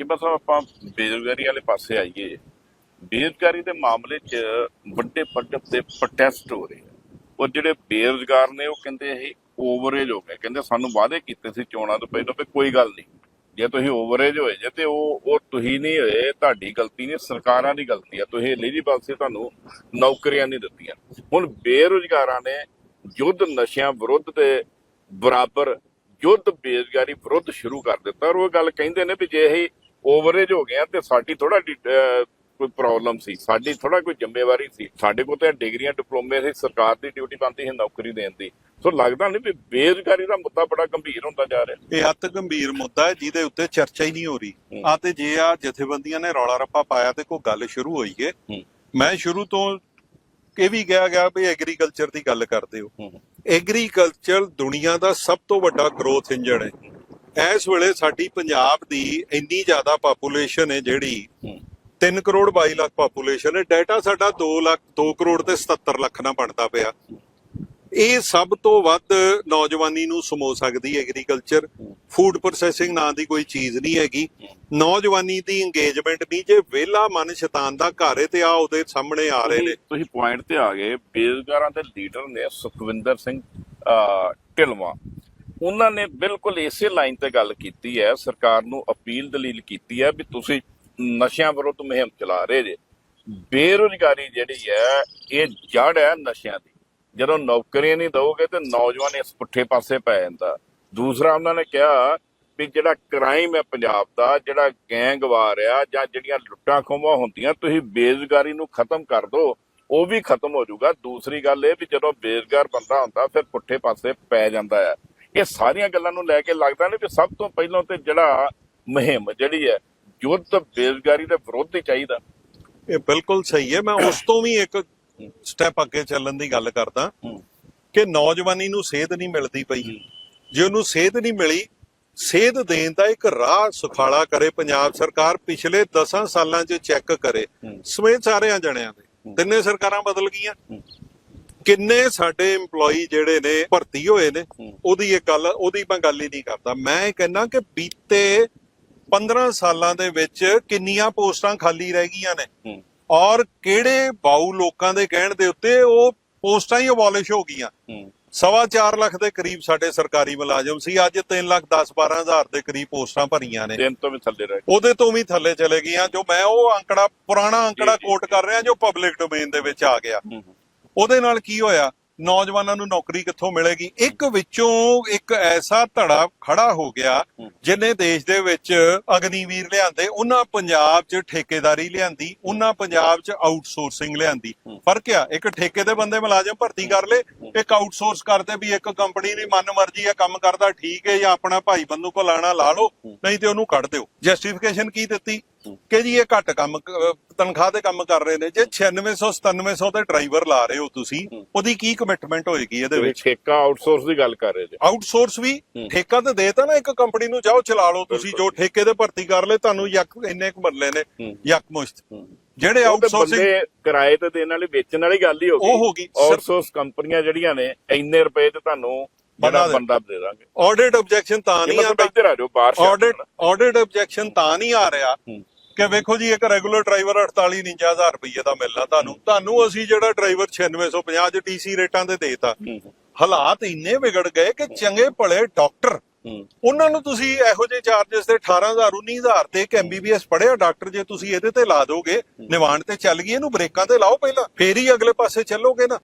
ਚੀਮਾ ਸਾਹਿਬ ਆਪਾਂ ਬੇਰੁਜ਼ਗਾਰੀ ਵਾਲੇ ਪਾਸੇ ਆਈਏ। ਬੇਰੁਜ਼ਗਾਰੀ ਦੇ ਮਾਮਲੇ 'ਚ ਵੱਡੇ ਪੱਧਰ ਤੇ ਪ੍ਰੋਟੈਸਟ ਹੋ ਰਹੇ ਆ। ਉਹ ਜਿਹੜੇ ਬੇਰੁਜ਼ਗਾਰ ਨੇ, ਉਹ ਕਹਿੰਦੇ ਇਹ ਓਵਰੇਜ ਹੋ ਗਏ। ਕਹਿੰਦੇ ਸਾਨੂੰ ਵਾਅਦੇ ਕੀਤੇ ਸੀ ਚੋਣਾਂ ਤੋਂ ਪਹਿਲਾਂ ਵੀ ਕੋਈ ਗੱਲ ਨਹੀਂ। ਜੇ ਤੁਸੀਂ ਓਵਰੇਜ ਹੋਏ ਜੇ ਤੇ ਉਹ ਉਹ ਤੁਸੀਂ ਨਹੀਂ ਹੋਏ ਤੁਹਾਡੀ ਗਲਤੀ ਨਹੀਂ, ਸਰਕਾਰਾਂ ਦੀ ਗਲਤੀ ਆ। ਤੁਸੀਂ ਐਲੀਜੀਬਲ ਸੀ ਤੁਹਾਨੂੰ ਨੌਕਰੀਆਂ ਨਹੀਂ ਦਿੱਤੀਆਂ। ਹੁਣ ਬੇਰੁਜ਼ਗਾਰਾਂ ਨੇ ਯੁੱਧ ਨਸ਼ਿਆਂ ਵਿਰੁੱਧ ਦੇ ਬਰਾਬਰ ਯੁੱਧ ਬੇਰੁਜ਼ਗਾਰੀ ਵਿਰੁੱਧ ਸ਼ੁਰੂ ਕਰ ਦਿੱਤਾ। ਔਰ ਉਹ ਗੱਲ ਕਹਿੰਦੇ ਨੇ ਵੀ ਜੇ ਇਹ ਓਵਰੇਜ ਹੋ ਗਿਆ ਤੇ ਸਾਡੀ ਥੋੜਾ ਕੋਈ ਪ੍ਰੋਬਲਮ ਸੀ। ਸਾਡੀ ਥੋੜਾ ਕੋਈ ਜ਼ਿੰਮੇਵਾਰੀ ਸੀ। ਸਾਡੇ ਕੋਲ ਤੇ ਡਿਗਰੀਆਂ ਡਿਪਲੋਮੇ ਸੀ ਸਰਕਾਰ ਦੀ ਡਿਊਟੀ ਬਣਦੀ ਸੀ ਨੌਕਰੀ ਦੇਣ ਦੀ। ਸੋ ਲੱਗਦਾ ਨਹੀਂ ਵੀ ਬੇਰੁਜ਼ਗਾਰੀ ਦਾ ਮੁੱਦਾ ਬੜਾ ਗੰਭੀਰ ਹੁੰਦਾ ਜਾ ਰਿਹਾ। ਇਹ ਅੱਤ ਗੰਭੀਰ ਮੁੱਦਾ ਹੈ ਜਿਹਦੇ ਉੱਤੇ ਚਰਚਾ ਹੀ ਨਹੀਂ ਹੋ ਰਹੀ। ਹੂੰ। ਆ ਤੇ ਜੇ ਆ ਜਥੇਬੰਦੀਆਂ ਨੇ ਰੌਲਾ ਰੱਪਾ ਪਾਇਆ ਤੇ ਕੋਈ ਗੱਲ ਸ਼ੁਰੂ ਹੋਈ ਏ। ਹੂੰ। ਮੈਂ ਸ਼ੁਰੂ ਤੋਂ ਇਹ ਵੀ ਕਿਹਾ ਗਿਆ ਵੀ ਐਗਰੀਕਲਚਰ ਦੀ ਗੱਲ ਕਰਦੇ ਹੋ। ਹੂੰ। ਐਗਰੀਕਲਚਰ ਦੁਨੀਆ ਦਾ ਸਭ ਤੋਂ ਵੱਡਾ ਗਰੋਥ ਇੰਜਨ ਹੈ। ਇਸ ਵੇਲੇ ਸਾਡੀ ਪੰਜਾਬ ਦੀ ਇੰਨੀ ਜ਼ਿਆਦਾ ਪਾਪੂਲੇਸ਼ਨ ਹੈ ਜਿਹੜੀ 3 ਕਰੋੜ 22 ਲੱਖ ਪਾਪੂਲੇਸ਼ਨ ਹੈ। ਡਾਟਾ ਸਾਡਾ 2 ਲੱਖ 2 ਕਰੋੜ ਤੇ 77 ਲੱਖ ਨਾਲ ਬਣਦਾ ਪਿਆ। ਇਹ ਸਭ ਤੋਂ ਵੱਧ ਨੌਜਵਾਨੀ ਨੂੰ ਸਮੋ ਸਕਦੀ ਹੈ ਐਗਰੀਕਲਚਰ ਫੂਡ ਪ੍ਰੋਸੈਸਿੰਗ ਨਾਂ ਦੀ ਕੋਈ ਚੀਜ਼ ਨਹੀਂ ਹੈਗੀ। ਨੌਜਵਾਨੀ ਦੀ ਇੰਗੇਜਮੈਂਟ ਨਹੀਂ ਜੇ ਵਿਹਲਾ ਮਨ ਸ਼ੈਤਾਨ ਦਾ ਘਰ ਤੇ ਆ ਉਹਦੇ ਸਾਹਮਣੇ ਆ ਰਹੇ ਨੇ। ਤੁਸੀਂ ਪੁਆਇੰਟ ਤੇ ਆ ਗਏ। ਬੇਰੁਜ਼ਗਾਰਾਂ ਦੇ ਲੀਡਰ ਨੇ ਸੁਖਵਿੰਦਰ ਸਿੰਘ ਅਹ, ਉਹਨਾਂ ਨੇ ਬਿਲਕੁਲ ਇਸੇ ਲਾਈਨ ਤੇ ਗੱਲ ਕੀਤੀ ਹੈ ਸਰਕਾਰ ਨੂੰ ਅਪੀਲ ਦਲੀਲ ਕੀਤੀ ਹੈ ਵੀ ਤੁਸੀਂ ਨਸ਼ਿਆਂ ਵਿਰੁੱਧ ਮੁਹਿੰਮ ਚਲਾ ਰਹੇ ਜੇ। ਬੇਰੁਜ਼ਗਾਰੀ ਜਿਹੜੀ ਹੈ ਇਹ ਜੜ ਹੈ ਨਸ਼ਿਆਂ ਦੀ। ਜਦੋਂ ਨੌਕਰੀਆਂ ਨਹੀਂ ਦਓਗੇ ਤੇ ਨੌਜਵਾਨ ਇਸ ਪੁੱਠੇ ਪਾਸੇ ਪੈ ਜਾਂਦਾ। ਦੂਸਰਾ ਉਹਨਾਂ ਨੇ ਕਿਹਾ ਵੀ ਜਿਹੜਾ ਕ੍ਰਾਈਮ ਹੈ ਪੰਜਾਬ ਦਾ ਜਿਹੜਾ ਗੈਂਗ ਵਾਰ ਆ ਜਾਂ ਜਿਹੜੀਆਂ ਲੁੱਟਾਂ ਖੋਹਾਂ ਹੁੰਦੀਆਂ ਤੁਸੀਂ ਬੇਰੁਜ਼ਗਾਰੀ ਨੂੰ ਖਤਮ ਕਰ ਦਿਓ ਉਹ ਵੀ ਖਤਮ ਹੋ ਜਾਊਗਾ। ਦੂਸਰੀ ਗੱਲ ਇਹ ਵੀ ਜਦੋਂ ਬੇਰੁਜ਼ਗਾਰ ਬੰਦਾ ਹੁੰਦਾ ਫਿਰ ਪੁੱਠੇ ਪਾਸੇ ਪੈ ਜਾਂਦਾ ਹੈ। ਇਹ ਸਾਰੀਆਂ ਗੱਲਾਂ ਨੂੰ ਲੈ ਕੇ ਲੱਗਦਾ ਨੇ ਵੀ ਸਭ ਤੋਂ ਪਹਿਲਾਂ ਤੇ ਜਿਹੜਾ ਮੁਹਿੰਮ ਜਿਹੜੀ ਹੈ ਯੁੱਧ ਬੇਰੁਜ਼ਗਾਰੀ ਦੇ ਵਿਰੁੱਧ ਹੀ ਚਾਹੀਦਾ। ਇਹ ਬਿਲਕੁਲ ਸਹੀ ਹੈ। ਮੈਂ ਉਸ ਤੋਂ ਵੀ ਇੱਕ ਸਟੈਪ ਅੱਗੇ ਚੱਲਣ ਦੀ ਗੱਲ ਕਰਦਾ। ਕਿ ਨੌਜਵਾਨੀ ਨੂੰ ਸੇਧ ਨਹੀਂ ਮਿਲਦੀ ਪਈ। ਜੇ ਉਹਨੂੰ ਸੇਧ ਨਹੀਂ ਮਿਲੀ ਸੇਧ ਦੇਣ ਦਾ ਇੱਕ ਰਾਹ ਸੁਖਾਲਾ ਕਰੇ ਪੰਜਾਬ ਸਰਕਾਰ ਪਿਛਲੇ 10 ਸਾਲਾਂ 'ਚ ਚੈੱਕ ਕਰੇ। ਸਮੇਤ ਸਾਰਿਆਂ ਜਣਿਆਂ ਦੇ। ਤਿੰਨੇ ਸਰਕਾਰਾਂ ਬਦਲ ਗਈਆਂ। ਕਿੰਨੇ ਸਾਡੇ EMPLOYE ਜਿਹੜੇ ਨੇ ਭਰਤੀ ਹੋਏ ਨੇ। ਉਹਦੀ ਇਹ ਗੱਲ ਉਹਦੀ ਮੈਂ ਗੱਲ ਹੀ ਨਹੀਂ ਕਰਦਾ। ਮੈਂ ਇਹ ਕਹਿੰਦਾ ਕਿ ਬੀਤੇ 15 ਸਾਲਾਂ ਦੇ ਵਿੱਚ ਕਿੰਨੀਆਂ ਪੋਸਟਾਂ ਖਾਲੀ ਰਹਿ ਗਈਆਂ ਨੇ। ਔਰ ਕਿਹੜੇ ਬਾਊ ਲੋਕਾਂ ਦੇ ਕਹਿਣ ਦੇ ਉੱਤੇ ਉਹ ਪੋਸਟਾਂ ਹੀ ਅਬੋਲਿਸ਼ ਹੋ ਗਈਆਂ। ਸਵਾ 4 ਲੱਖ ਦੇ ਕਰੀਬ ਸਾਡੇ ਸਰਕਾਰੀ ਮੁਲਾਜ਼ਮ ਸੀ। ਅੱਜ 3 ਲੱਖ 10 12 ਹਜ਼ਾਰ ਦੇ ਕਰੀਬ ਪੋਸਟਾਂ ਭਰੀਆਂ ਨੇ। ਦਿਨ ਤੋਂ ਵੀ ਥੱਲੇ ਰਹਿ ਉਹਦੇ ਤੋਂ ਵੀ ਥੱਲੇ ਚਲੇ ਗਈਆਂ ਜੋ ਮੈਂ ਉਹ ਅੰਕੜਾ ਪੁਰਾਣਾ ਅੰਕੜਾ। ਕੋਟ ਕਰ ਰਿਹਾ ਜੋ ਪਬਲਿਕ ਡੋਮੇਨ ਦੇ ਵਿੱਚ ਆ ਗਿਆ। ਉਹਦੇ ਨਾਲ ਕੀ ਹੋਇਆ? ਨੌਜਵਾਨਾਂ ਨੂੰ ਨੌਕਰੀ ਕਿੱਥੋਂ ਮਿਲੇਗੀ? ਇੱਕ ਵਿੱਚੋਂ ਇੱਕ ਐਸਾ ਧੜਾ ਖੜਾ ਹੋ ਗਿਆ। ਜਿਨੇ ਦੇਸ਼ ਦੇ ਵਿੱਚ ਅਗਨੀਵੀਰ ਲਿਆਂਦੇ ਉਹਨਾਂ ਪੰਜਾਬ 'ਚ ਠੇਕੇਦਾਰੀ ਲਿਆਂਦੀ ਉਹਨਾਂ ਪੰਜਾਬ 'ਚ ਆਊਟਸੋਰਸਿੰਗ ਲਿਆਂਦੀ। ਫ਼ਰਕ ਆ ਇੱਕ ਠੇਕੇ ਦੇ ਬੰਦੇ ਮੁਲਾਜ਼ਮ ਭਰਤੀ ਕਰ ਲੇ ਇੱਕ ਆਊਟਸੋਰਸ ਕਰਦੇ ਵੀ ਇੱਕ ਕੰਪਨੀ ਦੀ ਮਨ ਮਰਜ਼ੀ ਆ ਕੰਮ ਕਰਦਾ ਠੀਕ ਹੈ ਜਾਂ ਆਪਣਾ ਭਾਈ ਬੰਦੂ ਕੋ ਲਾਣਾ ਲਾ ਲਓ ਨਹੀਂ ਤੇ ਉਹਨੂੰ ਕੱਢ ਦਿਓ। ਜਸਟੀਫਿਕੇਸ਼ਨ ਕੀ ਦਿੱਤੀ? ਕਿ ਜੀ ਇਹ ਘੱਟ ਕੰਮ ਤਨਖਾਹ ਤੇ ਕੰਮ ਕਰ ਰਹੇ ਨੇ ਜੇ 9600 9700 ਤੇ ਡਰਾਈਵਰ ਲਾ ਰਹੇ ਹੋ ਤੁਸੀਂ ਉਹਦੀ ਕੀ ਕਮਿਟਮੈਂਟ ਹੋਏਗੀ ਇਹਦੇ ਵਿੱਚ ਠੇਕਾ ਆਊਟਸੋਰਸ ਦੀ ਗੱਲ ਕਰ ਰਹੇ ਜੇ ਆਊਟਸੋਰਸ ਵੀ। ਠੇਕਾ ਤੇ ਦੇਤਾ ਨਾ ਇੱਕ ਕੰਪਨੀ ਨੂੰ ਜਾਓ ਚਲਾ ਲਓ ਤੁਸੀਂ ਜੋ ਠੇਕੇ ਤੇ ਭਰਤੀ ਕਰ ਲਏ ਤੁਹਾਨੂੰ ਯਕ ਇੰਨੇ ਕੁ ਮਰਲੇ ਨੇ। ਯਕ ਮੁਸ਼ਤ। ਜਿਹੜੇ ਆਊਟਸੋਰਸਿੰਗ ਕਿਰਾਏ ਤੇ ਦੇਣ ਵਾਲੇ ਵੇਚਣ ਵਾਲੀ ਗੱਲ ਹੀ ਹੋ ਗਈ ਉਹ ਹੋ ਗਈ। ਸਰ- ਆਊਟਸੋਰਸ ਕੰਪਨੀਆਂ ਜਿਹੜੀਆਂ ਨੇ ਇੰਨੇ ਰੁਪਏ ਤੇ ਤੁਹਾਨੂੰ ਬਣਾ ਦੇ। ਬੰਦਾ ਦੇ ਦਾਂਗੇ ਆਡਿਟ ਆਬਜੈਕਸ਼ਨ ਤਾਂ ਨਹੀਂ ਆ ਸ਼ਾਇਦ ਆਡਿਟ ਆਡਿਟ ਆਬਜੈਕਸ਼ਨ ਤਾਂ ਨਹੀਂ ਆ ਰਿਹਾ। ਕਿ ਵੇਖੋ ਜੀ ਇੱਕ ਰੈਗੂਲਰ ਡਰਾਈਵਰ 48 59000 ਰੁਪਏ ਦਾ ਮਿਲਣਾ ਤੁਹਾਨੂੰ। ਤੁਹਾਨੂੰ ਅਸੀਂ ਜਿਹੜਾ ਡਰਾਈਵਰ 9650 ਚ ਟੀਸੀ ਰੇਟਾਂ ਤੇ ਦੇਤਾ। ਹਾਲਾਤ ਇੰਨੇ ਵਿਗੜ ਗਏ ਕਿ ਚੰਗੇ ਭਲੇ ਡਾਕਟਰ ਉਹਨਾਂ ਨੂੰ ਤੁਸੀਂ ਇਹੋ ਜਿਹੇ ਚਾਰजेस ਤੇ 18000 19000 ਤੇ ਇੱਕ ਐਮਬੀਬੀਐਸ ਪੜਿਆ ਡਾਕਟਰ ਜੇ ਤੁਸੀਂ ਇਹਦੇ ਤੇ ਲਾ ਦੋਗੇ ਨਿਵਾਣ ਤੇ ਚੱਲ ਗਈ ਇਹਨੂੰ ਬ੍ਰੇਕਾਂ ਤੇ ਲਾਓ ਪਹਿਲਾਂ ਫੇਰ ਹੀ ਅਗਲੇ ਪਾਸੇ ਚੱਲੋਗੇ ਨਾ।